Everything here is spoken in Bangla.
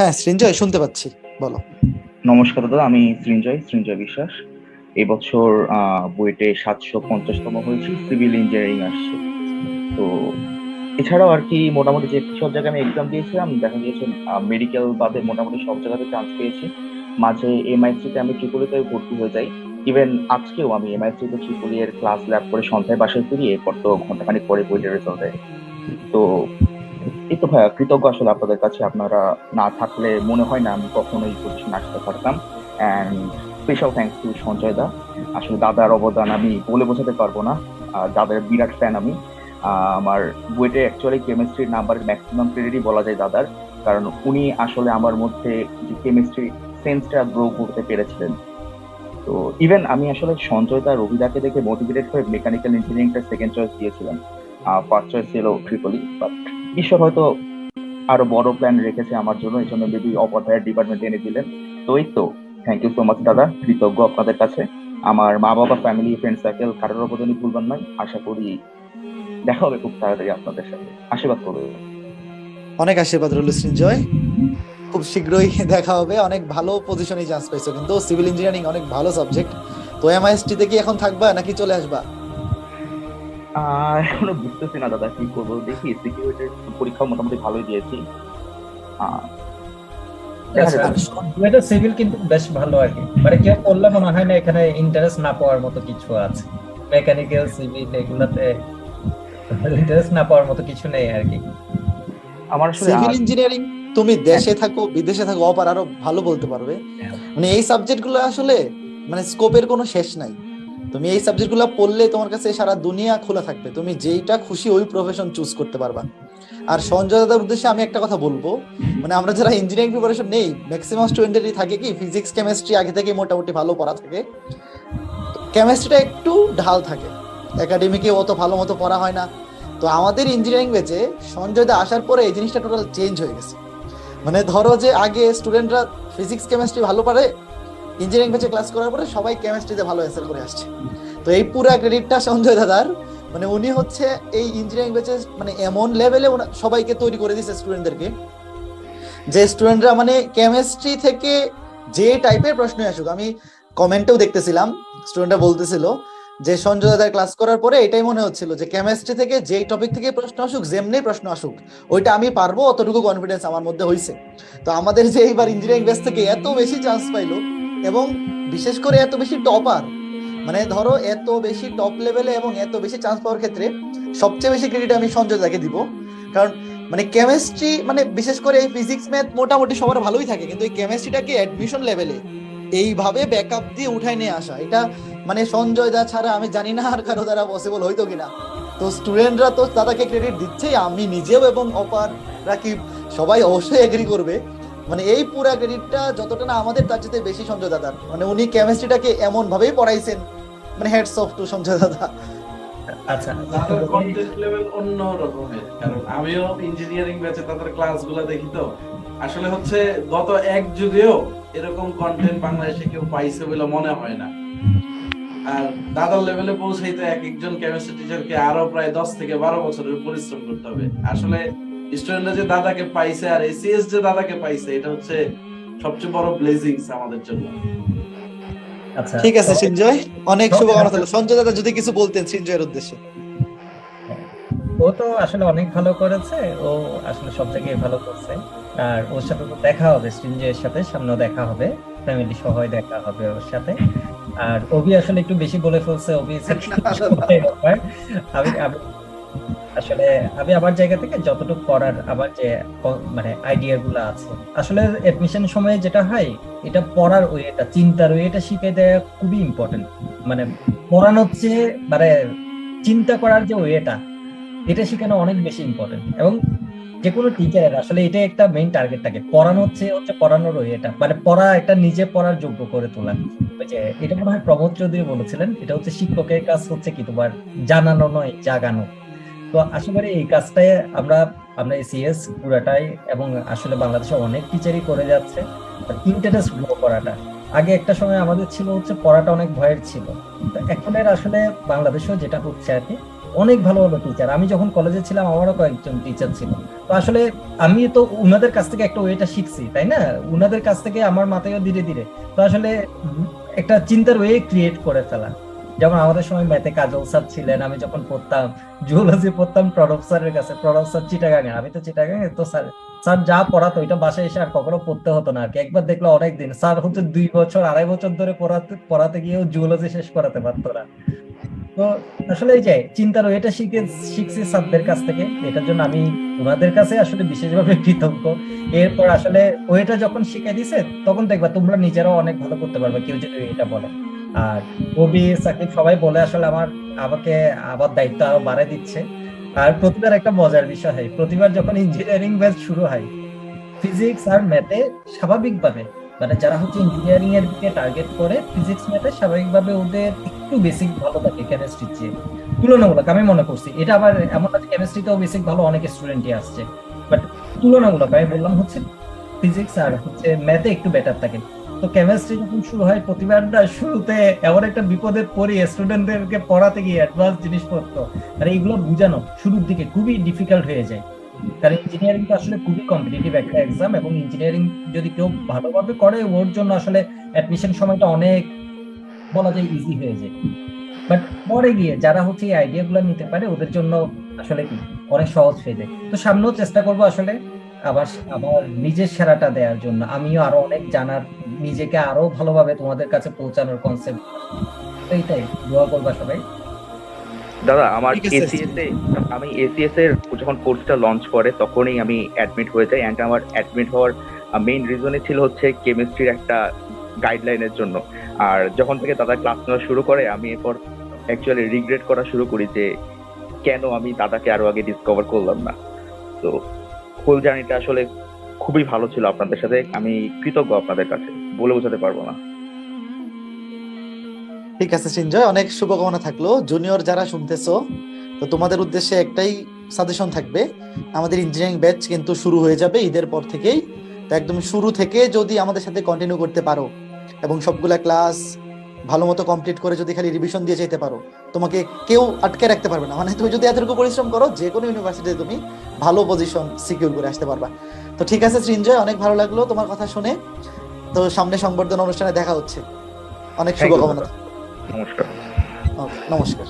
হ্যাঁ সৃঞ্জয়, শুনতে পাচ্ছি, বলো। নমস্কার দাদা, আমি সৃঞ্জয় সৃঞ্জয় বিশ্বাস। এবছর বুয়েটে সাতশো পঞ্চাশতম হয়েছি, সিভিল ইঞ্জিনিয়ারিং আসছে। তো এছাড়াও আর কি মোটামুটি যে সব জায়গায় আমি এক্সাম দিয়েছিলাম, দেখা গিয়েছে মেডিকেল বাদে মোটামুটি সব জায়গাতে চান্স পেয়েছি। মাঝে এমআইসিতে আমি ট্রিপলিতে ভর্তি হয়ে যাই। ইভেন আজকেও আমি এমআইসিতে ট্রিপলি এর ক্লাস ল্যাব করে সন্ধ্যায় বাসায় ফিরি এরপর তো ঘন্টাখানিক পরে বইটার রেজাল্ট দেয়। তো এই তো ভাইয়া, কৃতজ্ঞ আসলে আপনাদের কাছে। আপনারা না থাকলে মনে হয় না আমি কখনোই পজিশন আসতে পারতাম। And special thanks to Sanjay দা। আসলে দাদার অবদান আমি বলে বোঝাতে পারব না। দাদার বিরাট ফ্যান আমি। আমার বুয়েটে অ্যাকচুয়ালি কেমিস্ট্রির নাম্বারের ম্যাক্সিমাম ক্রেডিটই বলা যায় দাদার। কারণ উনি আসলে আমার মধ্যে যে কেমিস্ট্রি সেন্সটা গ্রো করতে পেরেছিলেন। তো ইভেন আমি আসলে সঞ্জয় দা রবিদাকে দেখে মোটিভেটেড হয়ে মেকানিক্যাল ইঞ্জিনিয়ারিংটা সেকেন্ড চয়েস দিয়েছিলাম। ফার্স্ট চয়েস ছিল ট্রিপলি বাট ঈশ্বর হয়তো আরও বড় প্ল্যান রেখেছে আমার জন্য, এই জন্য বেবি অপরদায়ের ডিপার্টমেন্ট এনে দিলেন। তো এই তো থ্যাংক ইউ সো মাচ দাদা, কৃতজ্ঞ আপনাদের কাছে। আমার মা বাবা ফ্যামিলি ফ্রেন্ড সার্কেল কারোর অবদানই ভুলবেন নয়, আশা করি দেখা হবে খুব তাড়াতাড়ি আপনাদের সাথে। আশীর্বাদ করবে অনেক আশীর্বাদ রইল সৃঞ্জয়। খুব শীঘ্রই দেখা হবে, অনেক ভালো পজিশনে চান্স পাইছো কিন্তু সিভিল ইঞ্জিনিয়ারিং অনেক ভালো সাবজেক্ট তো এমআইএসটি তে কি এখন থাকবা নাকি চলে আসবা? এখনও বুঝতেছি না দাদা কি করব? দেখি সিকিউরিটির পরীক্ষা মোটামুটি ভালোই দিয়েছি। এটা সিভিল কিন্তু বেশ ভালো আর কি। মানে কেউ করলে মনে হয় না এখানে ইন্টারেস্ট না পাওয়ার মতো কিছু আছে। মেকানিক্যাল সিভিল এগুলাতে ইন্টারেস্ট না পাওয়ার মতো কিছু নেই আর কি। আমার সিভিল ইঞ্জিনিয়ারিং তুমি দেশে থাকো বিদেশে থাকো অপার আরও ভালো বলতে পারবে। মানে এই সাবজেক্টগুলো আসলে মানে স্কোপের কোনো শেষ নাই। তুমি এই সাবজেক্টগুলো পড়লে তোমার কাছে সারা দুনিয়া খোলা থাকবে। তুমি যেইটা খুশি ওই প্রফেশন চুজ করতে পারবা। আর সঞ্জয় দাদার উদ্দেশ্যে আমি একটা কথা বলব। মানে আমরা যারা ইঞ্জিনিয়ারিং প্রিপারেশন নেই ম্যাক্সিমাম স্টুডেন্টেরই থাকে কি ফিজিক্স কেমিস্ট্রি আগে থেকে মোটামুটি ভালো পড়া থাকে। কেমিস্ট্রিটা একটু ঢাল থাকে। একাডেমিকে অত ভালো মতো পড়া হয় না। তো আমাদের ইঞ্জিনিয়ারিং বেচে সঞ্জয় দা আসার পরে এই জিনিসটা টোটাল চেঞ্জ হয়ে গেছে। মানে ধরো যে আগে স্টুডেন্টরা ফিজিক্স কেমিস্ট্রি ভালো পারে ইঞ্জিনিয়ারিং বেচে ক্লাস করার পরে সবাই কেমিস্ট্রিতে ভালো অ্যান্সার করে আসছে। তো এই পুরো ক্রেডিটটা সঞ্জয় দাদার। মানে উনি হচ্ছে এই ইঞ্জিনিয়ারিং বেচে মানে এমন লেভেলে সবাইকে তৈরি করে দিয়েছে স্টুডেন্টদেরকে যে স্টুডেন্টরা মানে কেমিস্ট্রি থেকে যে টাইপের প্রশ্ন আসুক, আমি কমেন্টেও দেখতেছিলাম স্টুডেন্টরা বলতেছিল যে সঞ্জয় দাদার ক্লাস করার পরে এটাই মনে হচ্ছিল যে কেমিস্ট্রি থেকে যেই টপিক থেকে প্রশ্ন আসুক, যেমনি প্রশ্ন আসুক, ওইটা আমি পারব, অতটুকু কনফিডেন্স আমার মধ্যে হয়েছে তো আমাদের যে এইবার ইঞ্জিনিয়ারিং বেস থেকে এত বেশি চান্স পাইলো এবং বিশেষ করে এত বেশি টপার মানে ধরো এত বেশি টপ লেভেলে এবং এত বেশি চান্স পাওয়ার ক্ষেত্রে সবচেয়ে বেশি ক্রেডিট আমি সঞ্জয় দাকে দিব। কারণ মানে কেমিস্ট্রি মানে বিশেষ করে এই ফিজিক্স ম্যাথ মোটামুটি সবার ভালোই থাকে, কিন্তু এই কেমিস্ট্রিটাকে অ্যাডমিশন লেভেলে এইভাবে ব্যাকআপ দিয়ে উঠাই নিয়ে আসা, এটা মানে সঞ্জয় দা ছাড়া আমি জানি না আর কারও দ্বারা পসিবল হইতো কিনা। তো স্টুডেন্টরা তো দাদাকে ক্রেডিট দিচ্ছেই, আমি নিজেও এবং অপার রাকিব সবাই অবশ্যই এগ্রি করবে। মানে এই পুরা ক্রেডিটটা যতটা না আমাদের তার চেয়ে বেশি সঞ্জয় দাদার। মানে উনি কেমিস্ট্রিটাকে এমন ভাবেই পড়াইছেন মানে হেডস অফ টু সঞ্জয় দাদা। আচ্ছা। তাদের কন্টেন্ট লেভেল অন্য রকমের কারণ আমিও ইঞ্জিনিয়ারিং ব্যাচে তাদের ক্লাসগুলো দেখি তো। আসলে হচ্ছে গত এক যুগেও এরকম কন্টেন্ট বাংলাদেশে কেউ পাইছে বলে মনে হয় না। আর দাদার লেভেলে পৌঁছাইতে এক একজন কেমিস্ট্রি টিচারকে আরও প্রায় দশ থেকে বারো বছরের পরিশ্রম করতে হবে। আসলে স্টুডেন্টরা যে দাদাকে পাইছে আর এসিএস যে দাদাকে পাইছে এটা হচ্ছে সবচেয়ে বড় ব্লেজিংস আমাদের জন্য আচ্ছা ঠিক আছে সঞ্জয় অনেক শুভকামনা থাকল সঞ্জয় দাদা যদি কিছু বলতেন সঞ্জয়ের উদ্দেশ্যে ও তো আসলে অনেক ভালো করেছে ও আসলে সব জায়গায় ভালো করছে আর ওর সাথে তো দেখা হবে সৃঞ্জয়ের সাথে সামনেও দেখা হবে ফ্যামিলি সহ দেখা হবে ওর সাথে আর অভি আসলে একটু বেশি বলে ফেলছে অভি আমি আমি আসলে আমি আমার জায়গা থেকে যতটুকু করার আমার যে মানে আইডিয়া গুলো আছে, আসলে এডমিশন সময়ে যেটা হয়, এটা পড়ার ওয়েটা চিন্তার ওয়েটা শিখে দেওয়া খুবই ইম্পর্টেন্ট মানে মানে চিন্তা করার যে ওয়েটা, এটা অনেক বেশি ইম্পর্টেন্ট এবং যে কোনো টিচারের আসলে এটা একটা মেইন টার্গেট থাকে পড়ানো হচ্ছে হচ্ছে পড়ানোর এটা মানে পড়া একটা নিজে পড়ার যোগ্য করে তোলা। যে, এটা মনে হয় প্রমোদ চৌধুরী বলেছিলেন, এটা হচ্ছে শিক্ষকের কাজ হচ্ছে কি তোমার জানানো নয়, জাগানো। তো আশা করি এই কাজটাই আমরা আমরা সিএস পুরাটাই এবং আসলে বাংলাদেশে অনেক টিচারই করে যাচ্ছে। ইন্টারেস্ট গ্রো করাটা। আগে একটা সময় আমাদের ছিল হচ্ছে পড়াটা অনেক ভয়ের ছিল। তো এখন এর আসলে বাংলাদেশেও যেটা হচ্ছে আর কি অনেক ভালো ভালো টিচার আমি যখন কলেজে ছিলাম আমারও কয়েকজন টিচার ছিল। তো আসলে আমি তো উনাদের কাছ থেকে একটা ওয়েটা শিখছি তাই না? উনাদের কাছ থেকে আমার মাথায়ও ধীরে ধীরে। তো আসলে একটা চিন্তার ওয়ে ক্রিয়েট করে ফেলা। যেমন আমাদের সময় ম্যাথে কাজল স্যার ছিলেন, আমি যখন পড়তাম জুলজি পড়তাম প্রণব স্যারের কাছে, প্রণব স্যার চিটাগাঙে, আমি তো চিটাগাঙে, তো স্যার স্যার যা পড়াতো ওইটা বাসায় এসে আর কখনো পড়তে হতো না আর কি। একবার দেখল অনেক দিন স্যার হচ্ছে দুই বছর, আড়াই বছর ধরে পড়াতে পড়াতে গিয়েও জুলজি শেষ করাতে পারতো না। তো আসলে এই যে চিন্তার ওইটা শিখে, শিখছি স্যারদের কাছ থেকে, এটার জন্য আমি ওনাদের কাছে আসলে বিশেষভাবে কৃতজ্ঞ। এরপর আসলে ওইটা যখন শিখে দিছে, তখন দেখবা তোমরা নিজেরাও অনেক ভালো করতে পারবে, কেউ যদি এটা বলে। আর কবি সাকিব সবাই বলে আসলে আমার আমাকে আবার দায়িত্ব আরও বাড়ায় দিচ্ছে। আর প্রতিবার একটা মজার বিষয় হয় প্রতিবার যখন ইঞ্জিনিয়ারিং ব্যাচ শুরু হয় ফিজিক্স আর ম্যাথে স্বাভাবিকভাবে মানে যারা হচ্ছে ইঞ্জিনিয়ারিং এর দিকে টার্গেট করে ফিজিক্স ম্যাথে স্বাভাবিকভাবে ওদের একটু বেসিক ভালো থাকে কেমিস্ট্রির চেয়ে। তুলনামূলক আমি মনে করছি, এটা আবার এমন যে কেমিস্ট্রিতেও বেসিক ভালো অনেক স্টুডেন্টই আসছে বাট তুলনামূলক আমি বললাম হচ্ছে ফিজিক্স আর হচ্ছে ম্যাথে একটু বেটার থাকে। তো কেমিস্ট্রি যখন শুরু হয় প্রতিবার না শুরুতে এমন একটা বিপদে পড়ি স্টুডেন্টদেরকে পড়াতে গিয়ে অ্যাডভান্স জিনিসপত্র। আর এইগুলো বোঝানো শুরুর দিকে খুবই ডিফিকাল্ট হয়ে যায়। কারণ ইঞ্জিনিয়ারিং তো আসলে খুবই কম্পিটিটিভ একটা এক্সাম এবং ইঞ্জিনিয়ারিং যদি কেউ ভালোভাবে করে, ওর জন্য আসলে অ্যাডমিশন সময়টা অনেক বলা যায় ইজি হয়ে যায়। বাট পরে গিয়ে যারা হচ্ছে এই আইডিয়া গুলো নিতে পারে, ওদের জন্য আসলে কি অনেক সহজ হয়ে যায়। তো সামনেও চেষ্টা করব আসলে আবার আবার নিজের সেরাটা দেওয়ার জন্য। আমিও আরও অনেক জানার নিজেকে আরও ভালোভাবে তোমাদের কাছে পৌঁছানোর কনসেপ্ট এইটাই দোয়া করবা সবাই। দাদা আমার এসিএস এ আমি এসিএস এর যখন কোর্সটা লঞ্চ করে তখনই আমি অ্যাডমিট হয়ে যাই। অ্যান্ড আমার অ্যাডমিট হওয়ার মেইন রিজনই ছিল হচ্ছে কেমিস্ট্রির একটা গাইডলাইনের জন্য। আর যখন থেকে দাদা ক্লাস নেওয়া শুরু করে আমি এরপর অ্যাকচুয়ালি রিগ্রেট করা শুরু করি যে কেন আমি দাদাকে আরও আগে ডিসকভার করলাম না? তো হোল জার্নিটা আসলে খুবই ভালো ছিল আপনাদের সাথে। আমি কৃতজ্ঞ আপনাদের কাছে, বলে বোঝাতে পারব না। ঠিক আছে, সিনজয়, অনেক শুভকামনা থাকল। জুনিয়র যারা শুনতেছো, তো তোমাদের উদ্দেশ্যে একটাই সাজেশন থাকবে, আমাদের ইঞ্জিনিয়ারিং ব্যাচ কিন্তু শুরু হয়ে যাবে ঈদের পর থেকেই। তো একদম শুরু থেকে যদি আমাদের সাথে কন্টিনিউ করতে পারো, এবং সবগুলা ক্লাস ভালো মতো কমপ্লিট করে যদি খালি রিভিশন দিয়ে যেতে পারো তোমাকে কেউ আটকে রাখতে পারবে না। মানে তুমি যদি এতটুকু পরিশ্রম করো যে কোনো ইউনিভার্সিটিতে তুমি ভালো পজিশন সিকিউর করে আসতে পারবা। তো ঠিক আছে সৃঞ্জয় অনেক ভালো লাগল তোমার কথা শুনে। তো সামনে সংবর্ধনা অনুষ্ঠানে দেখা হচ্ছে। অনেক শুভকামনা। নমস্কার। নমস্কার।